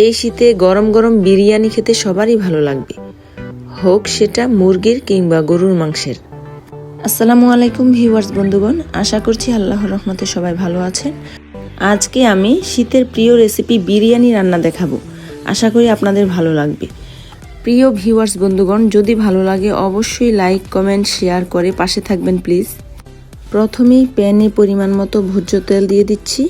এই শীতে গরম গরম বিরিয়ানি খেতে সবারই ভালো লাগবে। হোক সেটা মুরগির কিংবা গরুর মাংসের। আসসালামু আলাইকুম ভিউয়ার্স, বন্ধুগণ। আশা করছি আল্লাহর রহমতে সবাই ভালো আছেন। আজকে আমি শীতের প্রিয় রেসিপি বিরিয়ানি রান্না দেখাবো। আশা করি আপনাদের ভালো লাগবে। প্রিয় ভিউয়ার্স, বন্ধুগণ, যদি ভালো লাগে অবশ্যই লাইক, কমেন্ট, শেয়ার করে পাশে থাকবেন, প্লিজ। প্রথমেই প্যানে পরিমাণ মতো ভোজ্য তেল দিয়ে দিচ্ছি।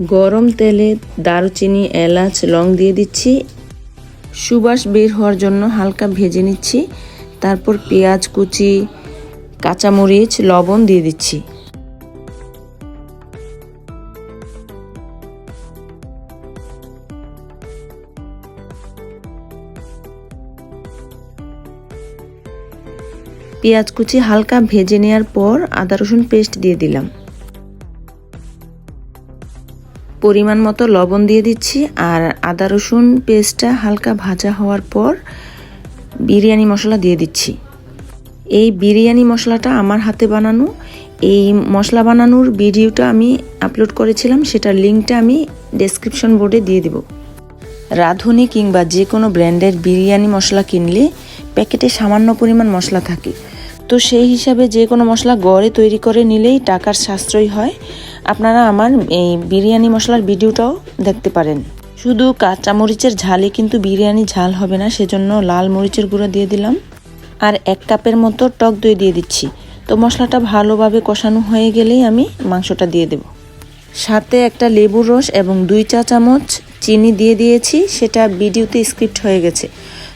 গরম তেলে দারুচিনি, এলাচ, লং দিয়ে দিচ্ছি। সুবাস বের হওয়ার জন্য হালকা ভেজে নিচ্ছি। তারপর পেঁয়াজ, কুচি, কাঁচামরিচ, লবণ দিয়ে দিচ্ছি। পেঁয়াজ, কুচি হালকা ভেজে নেওয়ার পর আদা, রসুন পেস্ট দিয়ে দিলাম। পরিমাণ মতো লবণ দিয়ে দিচ্ছি, আর আদা রসুন পেস্টটা হালকা ভাজা হওয়ার পর বিরিয়ানি মশলা দিয়ে দিচ্ছি। এই বিরিয়ানি মশলাটা আমার হাতে বানানো, এই মশলা বানানোর ভিডিওটা আমি আপলোড করেছিলাম, সেটার লিঙ্কটা আমি ডেসক্রিপশন বোর্ডে দিয়ে দেব। রাঁধুনি কিংবা যে কোনো ব্র্যান্ডের বিরিয়ানি মশলা কিনলে প্যাকেটে সামান্য পরিমাণ মশলা থাকে। তো সেই হিসাবে যে কোনো মশলা গড়ে তৈরি করে নিলেই টাকার সাশ্রয় হয়। আপনারা আমার এই বিরিয়ানি মশলার ভিডিওটাও দেখতে পারেন। শুধু কাঁচা মরিচের ঝালে কিন্তু বিরিয়ানি ঝাল হবে না, সেজন্য লাল মরিচের গুঁড়ো দিয়ে দিলাম। আর এক কাপের মতো টক দই দিয়ে দিচ্ছি। তো মশলাটা ভালোভাবে কষানো হয়ে গেলেই আমি মাংসটা দিয়ে দেব। সাথে একটা লেবুর রস এবং দুই চা চামচ চিনি দিয়ে দিয়েছি, সেটা ভিডিওতে স্ক্রিপ্ট হয়ে গেছে।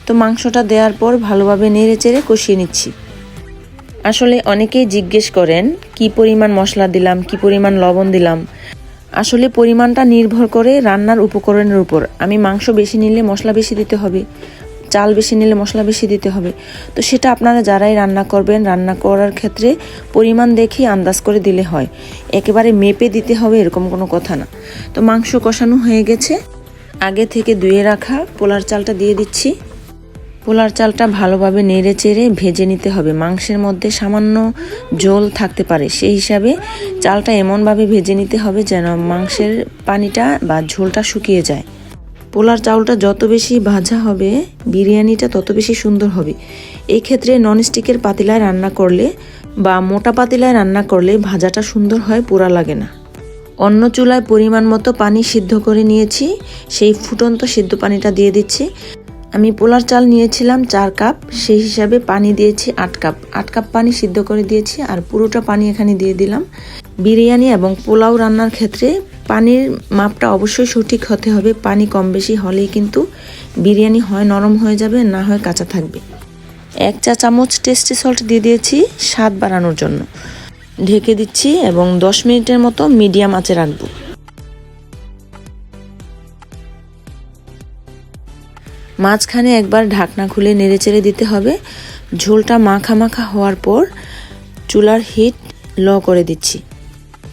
তো মাংসটা দেওয়ার পর ভালোভাবে নেড়ে চেড়ে কষিয়ে নিচ্ছি। আসলে অনেকেই জিজ্ঞেস করেন, কি পরিমাণ মশলা দিলাম, কি পরিমাণ লবণ দিলাম। আসলে পরিমাণটা নির্ভর করে রান্নার উপকরণের উপর। আমি মাংস বেশি নিলে মশলা বেশি দিতে হবে, চাল বেশি নিলে মশলা বেশি দিতে হবে। তো সেটা আপনারা যারাই রান্না করবেন, রান্না করার ক্ষেত্রে পরিমাণ দেখি আন্দাজ করে দিলে হয়। একেবারে মেপে দিতে হবে এরকম কোনো কথা না। তো মাংস কষানো হয়ে গেছে। আগে থেকে ধুয়ে রাখা পোলার চালটা দিয়ে দিচ্ছি। পোলার চালটা ভালোভাবে নেড়ে চেড়ে ভেজে নিতে হবে। মাংসের মধ্যে সামান্য ঝোল থাকতে পারে। সেই হিসাবে চালটা এমনভাবে ভেজে নিতে হবে যেন মাংসের পানিটা বা ঝোলটা শুকিয়ে যায়। পোলার চাউলটা যত বেশি ভাজা হবে, বিরিয়ানিটা তত বেশি সুন্দর হবে। এই ক্ষেত্রে ননস্টিকের পাতিলায় রান্না করলে বা মোটা পাতিলায় রান্না করলে ভাজাটা সুন্দর হয়, পোড়া লাগে না। অন্য চুলায় পরিমাণ মতো পানি সিদ্ধ করে নিয়েছি। সেই ফুটন্ত সিদ্ধ পানিটা দিয়ে দিচ্ছি। আমি পোলার চাল নিয়েছিলাম চার কাপ, সেই হিসাবে পানি দিয়েছি আট কাপ। আট কাপ পানি সিদ্ধ করে দিয়েছি আর পুরোটা পানি এখানে দিয়ে দিলাম। বিরিয়ানি এবং পোলাও রান্নার ক্ষেত্রে পানির মাপটা অবশ্যই সঠিক হতে হবে। পানি কম বেশি হলেই কিন্তু বিরিয়ানি হয় নরম হয়ে যাবে, না হয় কাঁচা থাকবে। এক চা চামচ টেস্টি সল্ট দিয়ে দিয়েছি স্বাদ বাড়ানোর জন্য। ঢেকে দিচ্ছি এবং দশ মিনিটের মতো মিডিয়াম আঁচে রাখব। মাঝখানে একবার ঢাকনা খুলে নেড়েচেড়ে দিতে হবে। ঝোলটা মাখা মাখা হওয়ার পর চুলার হিট ল করে দিচ্ছি।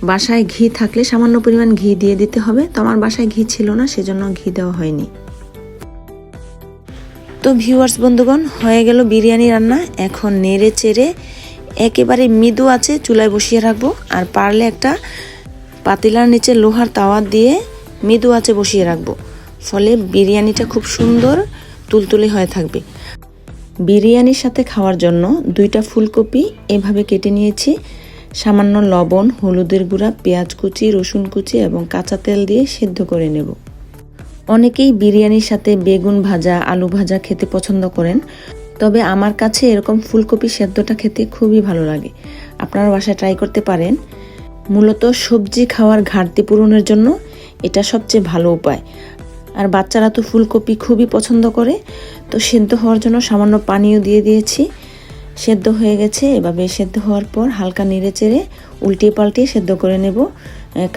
বাসায় ঘি থাকলে সামান্য পরিমাণ ঘি দিয়ে দিতে হবে। তো আমার বাসায় ঘি ছিল না, সেজন্য ঘি দেওয়া হয়নি। তো ভিউয়ার্স বন্ধুগণ, হয়ে গেল বিরিয়ানি রান্না। এখন নেড়ে চেড়ে একেবারে মৃদু আছে চুলায় বসিয়ে রাখব। আর পারলে একটা পাতিলার নিচে লোহার তাওয়া দিয়ে মৃদু আছে বসিয়ে রাখব। ফলে বিরিয়ানিটা খুব সুন্দর, তুলতুলে হয়ে থাকবে। বিরিয়ানির সাথে খাওয়ার জন্য দুইটা ফুলকপি এভাবে কেটে নিয়েছি। সামান্য লবণ, হলুদের গুঁড়া, পেঁয়াজ কুচি, রসুন কুচি এবং কাঁচা তেল দিয়ে সেদ্ধ করে নেব। অনেকেই বিরিয়ানির সাথে বেগুন ভাজা, আলু ভাজা খেতে পছন্দ করেন, তবে আমার কাছে এরকম ফুলকপি সেদ্ধটা খেতে খুবই ভালো লাগে। আপনারা বাসায় ট্রাই করতে পারেন। মূলত সবজি খাওয়ার ঘাটতি পূরণের জন্য এটা সবচেয়ে ভালো উপায়। আর বাচ্চারা তো ফুলকপি খুবই পছন্দ করে। তো সেদ্ধ হওয়ার জন্য সামান্য পানিও দিয়ে দিয়েছি। সেদ্ধ হয়ে গেছে, এভাবে সেদ্ধ হওয়ার পর হালকা নেড়ে চেড়ে উল্টিয়ে পাল্টিয়ে সেদ্ধ করে নেব।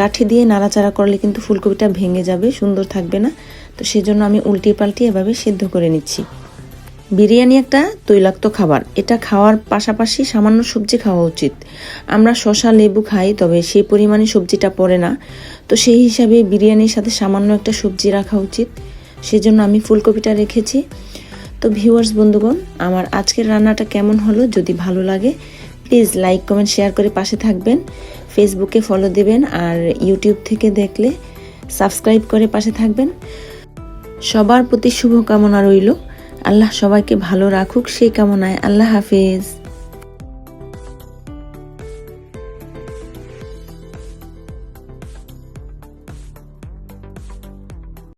কাঠি দিয়ে নাড়াচাড়া করলে কিন্তু ফুলকপিটা ভেঙে যাবে, সুন্দর থাকবে না। তো সেজন্য আমি উল্টিয়ে পাল্টিয়ে এভাবে সেদ্ধ করে নিচ্ছি। বিরিয়ানি একটা তৈলাক্ত খাবার। এটা খাওয়ার পাশাপাশি সামান্য সবজি খাওয়া উচিত। আমরা শশা লেবু খাই, তবে সেই পরিমাণে সবজিটা পড়ে না। তো সেই হিসাবে বিরিয়ানির সাথে সামান্য একটা সবজি রাখা উচিত। সেজন্য আমি ফুলকপিটা রেখেছি। তো ভিউয়ার্স, বন্ধুগণ, আমার আজকের রান্নাটা কেমন হলো যদি ভালো লাগে, প্লিজ লাইক, কমেন্ট, শেয়ার করে পাশে থাকবেন। ফেসবুকে ফলো দেবেন আর ইউটিউব থেকে দেখলে সাবস্ক্রাইব করে পাশে থাকবেন। সবার প্রতি শুভকামনা রইল। আল্লাহ সবাইকে ভালো রাখুক সেই কামনায় আল্লাহ হাফেজ।